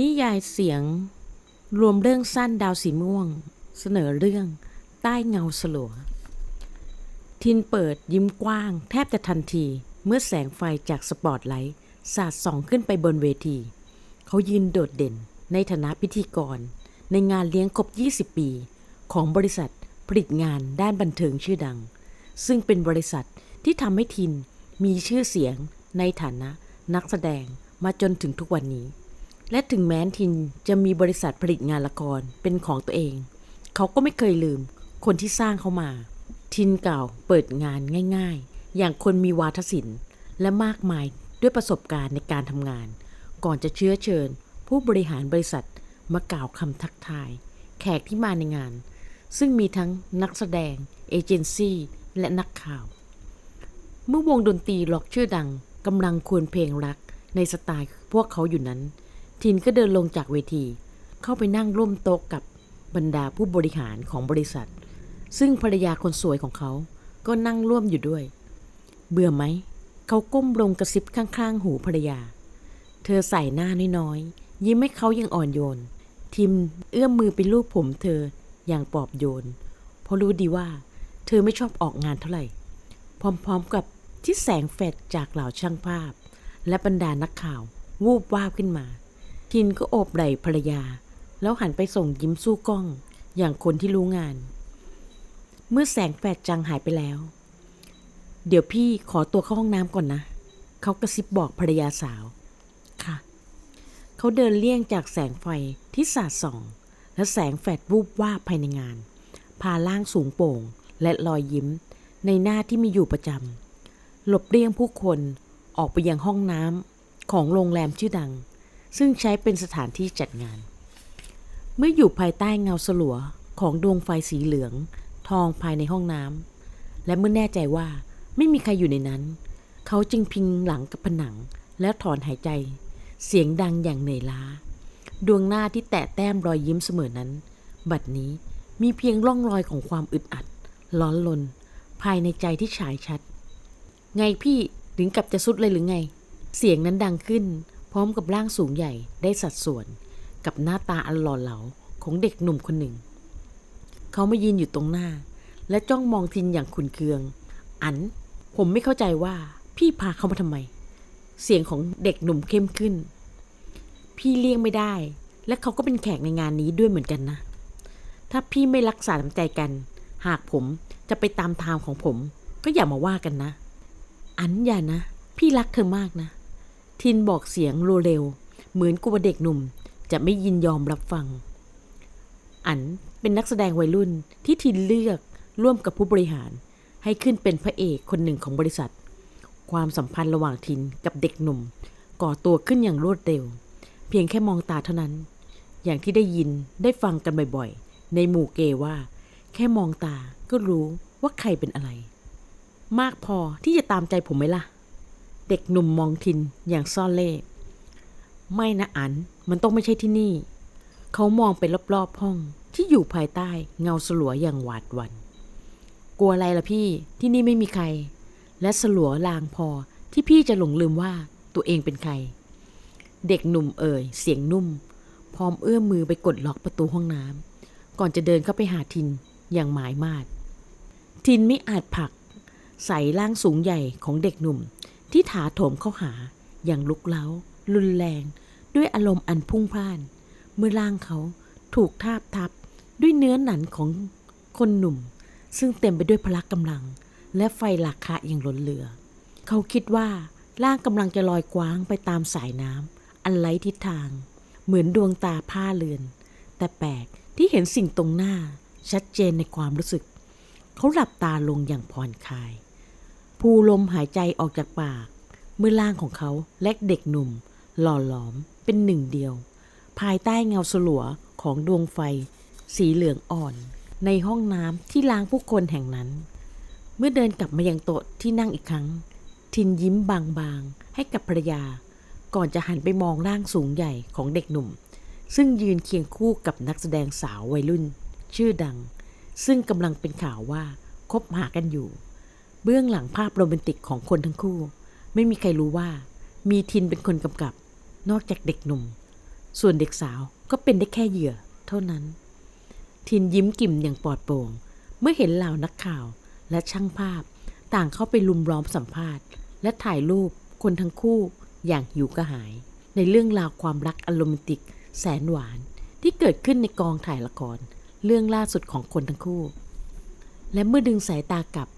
นิยายเสียง รวมเรื่องสั้นดาวสีม่วง เสนอเรื่อง ใต้เงาสลัว ทินเปิดยิ้มกว้าง แทบจะทันทีเมื่อแสงไฟจากสปอตไลท์สาดส่องขึ้นไปบนเวที เขายืนโดดเด่นในฐานะพิธีกร ในงานเลี้ยงครบ 20 ปี ของบริษัทผลิตงานด้านบันเทิงชื่อดัง ซึ่งเป็นบริษัทที่ทำให้ทินมีชื่อเสียงในฐานะนักแสดงมาจนถึงทุกวันนี้ และถึงแม้ทินจะมีบริษัทผลิตงานละครเป็นของตัวเอง เขาก็ไม่เคยลืมคนที่สร้างเขามา ทินเก่าเปิดงานง่าย ๆ อย่างคนมีวาทศิลป์ และมากมายด้วยประสบการณ์ในการทำงาน ก่อนจะเชื้อเชิญ ผู้บริหารบริษัทมากล่าวคำทักทาย แขกที่มาในงาน ซึ่งมีทั้งนักแสดง เอเจนซี่ และนักข่าว เมื่อวงดนตรีล็อกชื่อดังกำลังควรเพลงรักในสไตล์พวกเขาอยู่นั้น ทินก็เดินลงจากเวที เข้าไปนั่งร่วมโต๊ะกับบรรดาผู้บริหารของบริษัท ซึ่งภรรยาคนสวยของเขาก็นั่งร่วมอยู่ด้วย เบื่อไหม เขาก้มลงกระซิบข้างๆ หูภรรยา เธอใส่หน้าน้อยๆ ยิ้มให้เขายังอ่อนโยน ทิมเอื้อมมือไปลูบผมเธออย่างปลอบโยน เพราะรู้ดีว่า เธอไม่ชอบออกงานเท่าไหร่ พร้อมๆกับที่แสงแฟลชจากเหล่าช่างภาพ และบรรดานักข่าว วูบวาบขึ้นมา ทินก็โอบไหล่ภรรยา แล้วหันไปส่งยิ้มสู้กล้อง อย่างคนที่รู้งาน เมื่อแสงแฟลชจางหายไปแล้ว เดี๋ยวพี่ขอตัวเข้าห้องน้ำก่อนนะ เขากระซิบบอกภรรยาสาว ค่ะ เขาเดินเลี่ยงจากแสงไฟที่สาดส่อง และแสงแฟลชวูบวาบภายในงาน พาล่างสูงโป่ง และรอยยิ้ม ในหน้าที่มีอยู่ประจำหลบเลี่ยงผู้คนออกไปยังห้องน้ำของโรงแรมชื่อดัง ซึ่งใช้เป็นสถานที่จัดงาน เมื่ออยู่ภายใต้เงาสลัวของดวงไฟสีเหลือง ทองภายในห้องน้ำและเมื่อแน่ใจว่าไม่มีใครอยู่ในนั้น เขาจึงพิงหลังกับผนังแล้วถอนหายใจ เสียงดังอย่างเหนื่อยล้า ดวงหน้าที่แตะแต้มรอยยิ้มเสมอนั้น บัดนี้มีเพียงร่องรอยของความอึดอัด ร้อนลน ภายในใจที่ฉายชัด ไงพี่ถึงกับจะสุดเลยหรือไง เสียงนั้นดังขึ้น พร้อมกับร่างสูงใหญ่ได้สัดส่วน กับหน้าตาอันหล่อเหลาของเด็กหนุ่มคนหนึ่ง เขามายืนอยู่ตรงหน้า และจ้องมองทินอย่างขุนเคือง อัน ผมไม่เข้าใจว่าพี่พาเขามาทำไม เสียงของเด็กหนุ่มเข้มขึ้น พี่เลี่ยงไม่ได้ และเขาก็เป็นแขกในงานนี้ด้วยเหมือนกันนะ ถ้าพี่ไม่รักษาน้ำใจกัน หากผมจะไปตามทางของผม ก็อย่ามาว่ากันนะ อันอย่านะ พี่รักเธอมากนะ ทินบอกเสียงเร็วๆเหมือนกลัวเด็กหนุ่มจะไม่ยินยอมรับฟัง อันเป็นนักแสดงวัยรุ่นที่ทินเลือกร่วมกับผู้บริหาร ให้ขึ้นเป็นพระเอกคนหนึ่งของบริษัท ความสัมพันธ์ระหว่างทินกับเด็กหนุ่ม ก่อตัวขึ้นอย่างรวดเร็ว เพียงแค่มองตาเท่านั้น อย่างที่ได้ยินได้ฟังกันบ่อยๆ ในหมู่เกว่า แค่มองตาก็รู้ว่าใครเป็นอะไร มากพอที่จะตามใจผมไหมล่ะ เด็กหนุ่มมองทินอย่างซ่อนเล่ไม่นะอันมันต้องไม่ใช่ที่นี่ เขามองไปรอบๆห้องที่อยู่ภายใต้เงาสลัวอย่างหวาดวัน กลัวอะไรล่ะพี่ที่นี่ไม่มีใคร และสลัวลางพอที่พี่จะหลงลืมว่าตัวเองเป็นใคร เด็กหนุ่มเอ่ยเสียงนุ่ม พร้อมเอื้อมมือไปกดล็อกประตูห้องน้ำก่อนจะเดินเข้าไปหาทินอย่างหมายมาดทินไม่อาจผลักใส่ร่างสูงใหญ่ของเด็กหนุ่ม ที่ถาโถมเข้าหาอย่างลุกเล้า รุนแรง ด้วยอารมณ์อันพุ่งพล่าน เมื่อร่างเขาถูกทาบทับด้วยเนื้อหนันของคนหนุ่ม ซึ่งเต็มไปด้วยพละกำลัง และไฟหลักคะอย่างล้นเหลือ เขาคิดว่าร่างกำลังจะลอยกว้างไปตามสายน้ำอันไร้ทิศทาง เหมือนดวงตาผ้าเลือน แต่แปลกที่เห็นสิ่งตรงหน้า ชัดเจนในความรู้สึก เขาหลับตาลงอย่างผ่อนคลาย พูลมหายใจออกจากปาก เมื่อร่างของเขาและเด็กหนุ่ม หล่อหลอมเป็นหนึ่งเดียว ภายใต้เงาสลัวของดวงไฟ สีเหลืองอ่อน ในห้องน้ำที่ล้างผู้คนแห่งนั้น เมื่อเดินกลับมายังโต๊ะที่นั่งอีกครั้ง ทินยิ้มบางๆ ให้กับภรรยา ก่อนจะหันไปมองร่างสูงใหญ่ของเด็กหนุ่ม ซึ่งยืนเคียงคู่กับนักแสดงสาววัยรุ่น ชื่อดัง ซึ่งกำลังเป็นข่าวว่าคบหากันอยู่ เบื้องหลังภาพโรแมนติกของคนทั้งคู่ ไม่มีใครรู้ว่า มีทินเป็นคนกำกับ นอกจากเด็กหนุ่ม ส่วนเด็กสาวก็เป็นได้แค่เหยื่อ เท่านั้น ทินยิ้มกิ่มอย่างปลอดโปร่ง เมื่อเห็นเหล่านักข่าวและช่างภาพ ต่างเข้าไปลุมล้อมสัมภาษณ์ และถ่ายรูปคนทั้งคู่อย่างหิวกระหาย ในเรื่องราวความรักอโรแมนติก แสนหวานที่เกิดขึ้นในกองถ่ายละครเรื่องล่าสุดของคนทั้งคู่ และเมื่อดึงสายตากลับ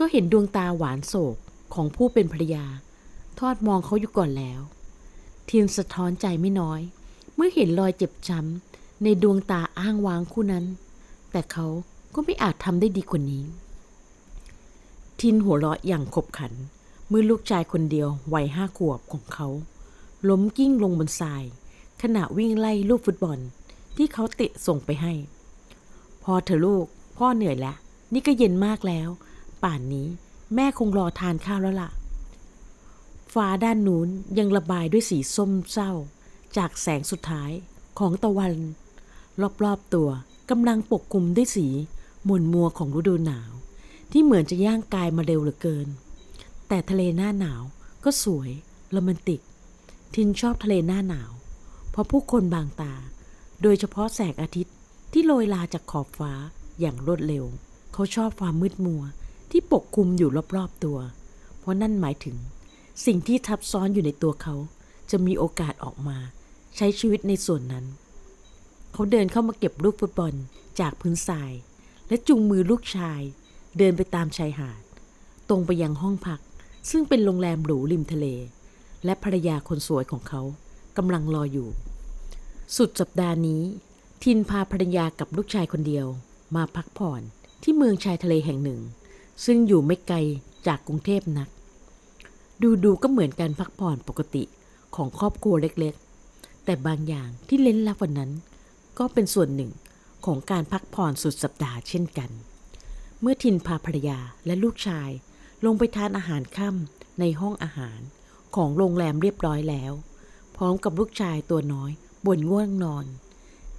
ก็เห็นดวงตาหวานโศกของผู้เป็นภรรยา ทอดมองเขาอยู่ก่อนแล้ว ทีนสะท้อนใจไม่น้อย เมื่อเห็นรอยเจ็บช้ำในดวงตาอ้างว้างคู่นั้น แต่เขาก็ไม่อาจทำได้ดีกว่านี้ ทินหัวเราะอย่างขบขัน เมื่อลูกชายคนเดียววัยห้าขวบของเขา ล้มกิ้งลงบนทราย ขณะวิ่งไล่ลูกฟุตบอลที่เขาเตะส่งไปให้ พอเถอลูก พ่อเหนื่อยแล้ว นี่ก็เย็นมากแล้ว ป่านนี้ แม่คงรอทานข้าวแล้วล่ะ ฟ้าด้านนู้นยังระบายด้วยสีส้มเศร้า จากแสงสุดท้ายของตะวัน รอบๆตัวกำลังปกคลุมด้วยสีหม่นมัวของฤดูหนาว ที่เหมือนจะย่างกายมาเร็วเหลือเกิน แต่ทะเลหน้าหนาวก็สวยโรแมนติก ทินชอบทะเลหน้าหนาว เพราะผู้คนบางตา โดยเฉพาะแสงอาทิตย์ที่โรยลาจากขอบฟ้าอย่างรวดเร็ว เขาชอบความมืดมัว ที่ปกคลุมอยู่รอบๆตัว เพราะนั่นหมายถึง สิ่งที่ทับซ้อนอยู่ในตัวเขา จะมีโอกาสออกมา ใช้ชีวิตในส่วนนั้น เขาเดินเข้ามาเก็บลูกฟุตบอลจากพื้นทราย และจูงมือลูกชาย เดินไปตามชายหาด ตรงไปยังห้องพัก ซึ่งเป็นโรงแรมหรูริมทะเล และภรรยาคนสวยของเขากำลังรออยู่ สุดสัปดาห์นี้ ทินพาภรรยากับลูกชายคนเดียว มาพักผ่อนที่เมืองชายทะเลแห่งหนึ่ง ซึ่งอยู่ไม่ไกลจากกรุงเทพนัก ดูดูๆก็เหมือนการพักผ่อนปกติของครอบครัวเล็กๆ แต่บางอย่างที่เล้นลับวันนั้น ก็เป็นส่วนหนึ่งของการพักผ่อนสุดสัปดาห์เช่นกัน เมื่อทินพาภรรยาและลูกชายลงไปทานอาหารค่ำในห้องอาหารของโรงแรมเรียบร้อยแล้ว พร้อมกับลูกชายตัวน้อยบ่นง่วงนอน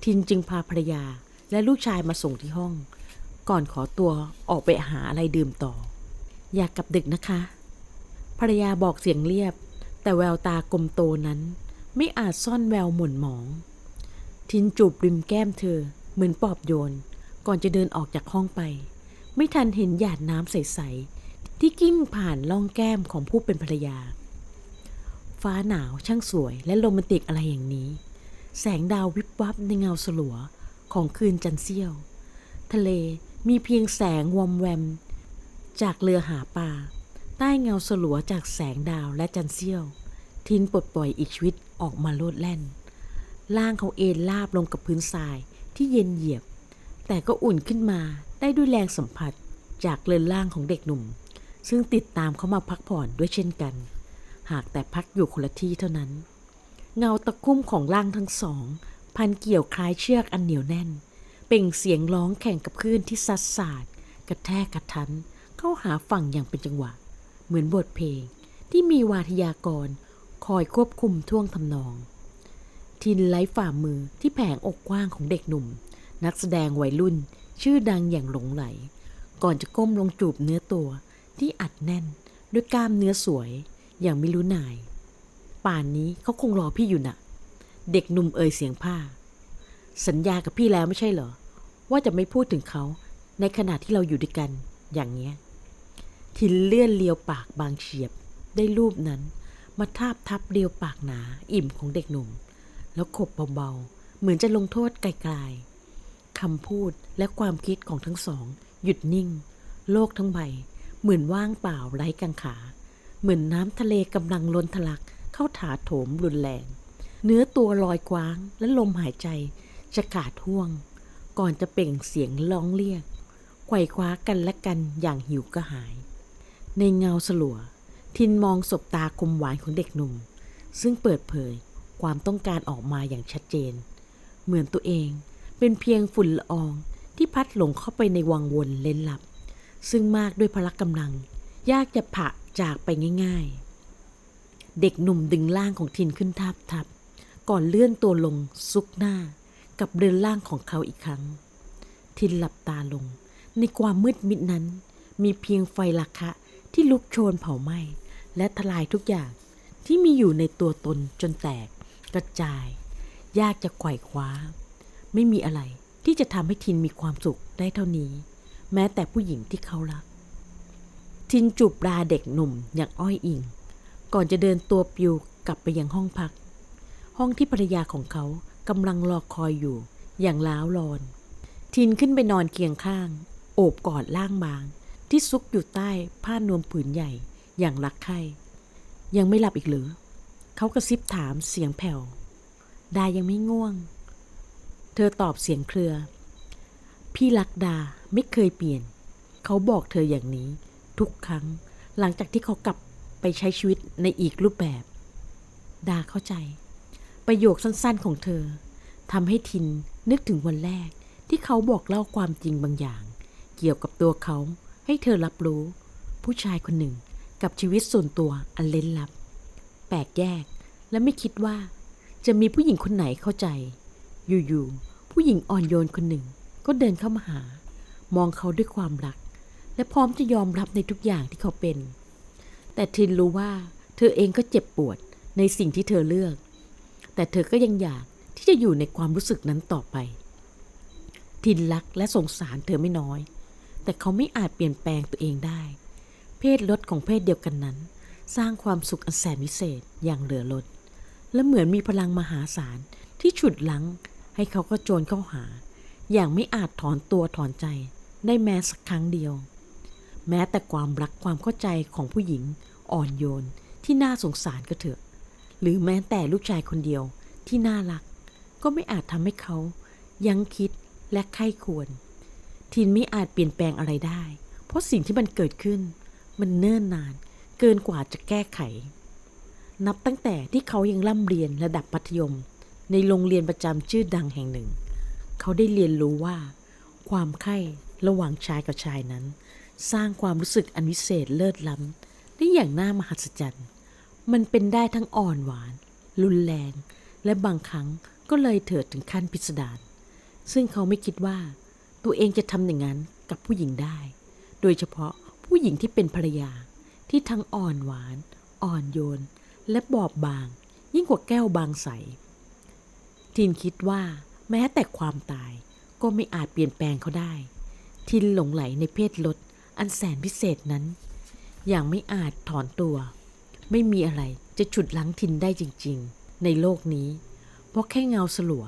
ทินจึงพาภรรยาและลูกชายมาส่งที่ห้อง ก่อนขอตัวออกไปหาอะไรดื่มต่อ อยากกลับดึกนะคะ ภรรยาบอกเสียงเรียบ แต่แววตากลมโตนั้น ไม่อาจซ่อนแววหม่นหมอง ทินจูบริมแก้มเธอ เหมือนปอบโยน ก่อนจะเดินออกจากห้องไป ไม่ทันเห็นหยาดน้ำใส ๆ ที่กิ้งผ่านล่องแก้มของผู้เป็นภรรยา ฟ้าหนาวช่างสวยและโรแมนติกอะไรอย่างนี้ แสงดาววิบวับในเงาสลัวของคืนจันทร์เสี้ยว ทะเล มีเพียงแสงวอมแวม จากเรือหาปลาใต้เงาสลัวจากแสงดาวและจันเสี้ยว ทินปลดปล่อยอีกชีวิตออกมาโลดแล่นล่างเขาเอนลาบลงกับพื้นทรายที่เย็นเหยียบ แต่ก็อุ่นขึ้นมาได้ด้วยแรงสัมผัสจากเรือนล่างของเด็กหนุ่ม ซึ่งติดตามเขามาพักผ่อนด้วยเช่นกัน หากแต่พักอยู่คนละที่เท่านั้น เงาตะคุ่มของร่างทั้งสอง พันเกี่ยวคล้ายเชือกอันเหนียวแน่น เป่งเสียงร้องแข่งกับคลื่นที่ซัดสาดกระแทกกระทัน เข้าหาฝั่งอย่างเป็นจังหวะ เหมือนบทเพลงที่มีวาทยากร คอยควบคุมท่วงทำนอง ทินไล้ฝ่ามือที่แผงอกกว้างของเด็กหนุ่ม นักแสดงวัยรุ่น ชื่อดังอย่างหลงไหล ก่อนจะก้มลงจูบเนื้อตัวที่อัดแน่นด้วยกล้ามเนื้อสวยอย่างไม่รู้นาย ป่านนี้เขาคงรอพี่อยู่น่ะ เด็กหนุ่มเอ่ยเสียงผ้า สัญญากับพี่แล้วไม่ใช่เหรอ ว่าจะไม่พูดถึงเขา ในขณะที่เราอยู่ด้วยกัน อย่างเงี้ยทินเลื่อนเลียวปากบางเฉียบ ได้รูปนั้น มาทาบทับเรียวปากหนา อิ่มของเด็กหนุ่ม แล้วขบเบาๆ เหมือนจะลงโทษไกลๆคำพูดและความคิดของทั้งสอง หยุดนิ่ง โลกทั้งใบ เหมือนว่างเปล่าไร้กังขา เหมือนน้ำทะเลกำลังล้นทะลักเข้าถาโถมรุนแรง เนื้อตัวลอยกว้างและลมหายใจจะขาดห่วง ก่อนจะเปล่งเสียงร้องเรียกไขว่คว้ากันและกันอย่างหิวกระหาย ในเงาสลัว ทินมองศบตาคมหวานของเด็กหนุ่ม ซึ่งเปิดเผยความต้องการออกมาอย่างชัดเจน เหมือนตัวเองเป็นเพียงฝุ่นละอองที่พัดหลงเข้าไปในวังวนเล่นลับ ซึ่งมากด้วยพละกำลัง ยากจะผะจากไปง่ายๆ เด็กหนุ่มดึงร่างของทินขึ้นทับทับก่อนเลื่อนตัวลงซุกหน้า กับเรือนร่างของเขาอีกครั้ง ทินหลับตาลง ในความมืดมิดนั้น มีเพียงไฟลักะที่ลุกโชนเผาไหม้ และทลายทุกอย่างที่มีอยู่ในตัวตนจนแตก กระจาย ยากจะไขว่คว้า ไม่มีอะไรที่จะทำให้ทินมีความสุขได้เท่านี้ แม้แต่ผู้หญิงที่เขารัก ทินจูบลาเด็กหนุ่มอย่างอ้อยอิง ก่อนจะเดินตัวปิวกลับไปยังห้องพัก ห้องที่ภรรยาของเขา กำลังรอคอยอยู่ อย่างล้าวรอน ทินขึ้นไปนอนเคียงข้าง โอบกอดล่างบาง ที่ซุกอยู่ใต้ผ้านวมผืนใหญ่ อย่างรักใคร่ยังไม่หลับอีกหรือเขากระซิบถามเสียงแผ่วดายังไม่ง่วง เธอตอบเสียงเครือ พี่รักดาไม่เคยเปลี่ยน เขาบอกเธออย่างนี้ ทุกครั้ง หลังจากที่เขากลับไปใช้ชีวิตในอีกรูปแบบ ดาเข้าใจ ประโยคสั้นๆของเธอทำให้ทินนึกถึงวันแรกที่เขาบอกเล่าความจริงบางอย่าง เกี่ยวกับตัวเขาให้เธอรับรู้ ผู้ชายคนหนึ่งกับชีวิตส่วนตัวอันเล้นลับ แปลกแยกและไม่คิดว่า จะมีผู้หญิงคนไหนเข้าใจ อยู่ๆผู้หญิงอ่อนโยนคนหนึ่งก็เดินเข้ามาหา มองเขาด้วยความรัก และพร้อมจะยอมรับในทุกอย่างที่เขาเป็น แต่ทินรู้ว่า เธอเองก็เจ็บปวดในสิ่งที่เธอเลือก แต่เธอก็ยังอยากที่จะอยู่ในความรู้สึกนั้นต่อไป ทินรักและสงสารเธอไม่น้อย แต่เขาไม่อาจเปลี่ยนแปลงตัวเองได้ เพศลดของเพศเดียวกันนั้น สร้างความสุขอันแสนวิเศษอย่างเหลือล้นและเหมือนมีพลังมหาศาลที่ฉุดลังให้เขาก็โจรเข้าหา อย่างไม่อาจถอนตัวถอนใจได้แม้สักครั้งเดียว แม้แต่ความรักความเข้าใจของผู้หญิงอ่อนโยนที่น่าสงสารก็เถอะ หรือแม้แต่ลูกชายคนเดียวที่น่ารัก ก็ไม่อาจทำให้เขายังคิดและไข้ควร ทินไม่อาจเปลี่ยนแปลงอะไรได้ เพราะสิ่งที่มันเกิดขึ้น มันเนิ่นนาน เกินกว่าจะแก้ไข นับตั้งแต่ที่เขายังร่ำเรียนระดับมัธยม ในโรงเรียนประจำชื่อดังแห่งหนึ่ง เขาได้เรียนรู้ว่า ความใคร่ระหว่างชายกับชายนั้น สร้างความรู้สึกอันวิเศษเลิศล้ำได้อย่างน่ามหัศจรรย์ มันเป็นได้ทั้งอ่อนหวาน รุนแรง และบางครั้งก็เลยเถิดถึงขั้นพิสดารซึ่งเขาไม่คิดว่า ตัวเองจะทำอย่างนั้นกับผู้หญิงได้ โดยเฉพาะผู้หญิงที่เป็นภรรยาที่ทั้งอ่อนหวาน อ่อนโยน และบอบบาง ยิ่งกว่าแก้วบางใส ทินคิดว่าแม้แต่ความตายก็ไม่อาจเปลี่ยนแปลงเขาได้ ทินหลงไหลในเพศลดอันแสนพิเศษนั้น อย่างไม่อาจถอนตัว ไม่มีอะไรจะฉุดลังทินได้จริงๆ ในโลกนี้ เพราะแค่เงาสลัว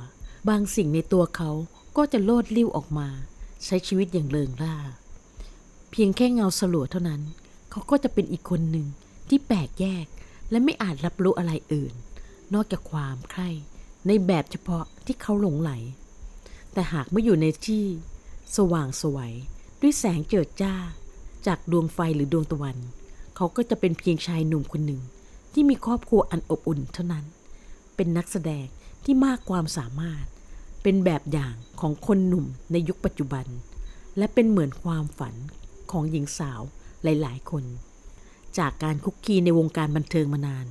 บางสิ่งในตัวเขาก็จะโลดลิ้วออกมา ใช้ชีวิตอย่างเริงร่า เพียงแค่เงาสลัวเท่านั้น เขาก็จะเป็นอีกคนหนึ่งที่แปลกแยกและไม่อาจรับรู้อะไรอื่น นอกจากความใคร่ในแบบเฉพาะที่เขาหลงไหล แต่หากไม่อยู่ในที่ สว่างสวยด้วยแสงเจิดจ้า จากดวงไฟหรือดวงตะวัน เขาก็จะเป็นเพียงชายหนุ่มคนหนึ่ง ที่มีครอบครัวอันอบอุ่นเท่านั้น เป็นนักแสดงที่มากความสามารถ เป็นแบบอย่างของคนหนุ่มในยุคปัจจุบัน และเป็นเหมือนความฝันของหญิงสาวหลาย ๆ คน จากการคุกคีในวงการบันเทิงมานาน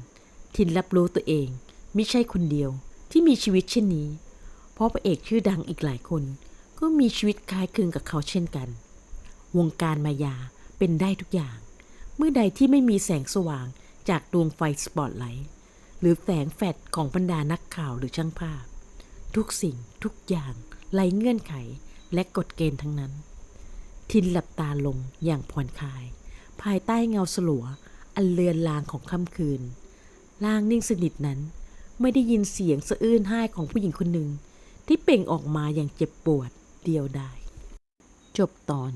ทินรับรู้ตัวเองไม่ใช่คนเดียวที่มีชีวิตเช่นนี้ เพราะพระเอกชื่อดังอีกหลายคน ก็มีชีวิตคล้ายคลึงกับเขาเช่นกัน วงการมายาเป็นได้ทุกอย่าง มื่อใดที่ไม่มีแสงสว่างจากดวงไฟสปอตไลท์หรือแสงแฟลชของบรรดานักข่าวหรือช่างภาพ ทุกสิ่งทุกอย่างไร้เงื่อนไขและกฎเกณฑ์ทั้งนั้น ทินหลับตาลงอย่างผ่อนคลาย ภายใต้เงาสลัวอันเลือนลางของค่ำคืนล่างนิ่งสนิทนั้น ไม่ได้ยินเสียงสะอื้นไห้ของผู้หญิงคนหนึ่งที่เป่งออกมาอย่างเจ็บปวดเดียวดายจบตอน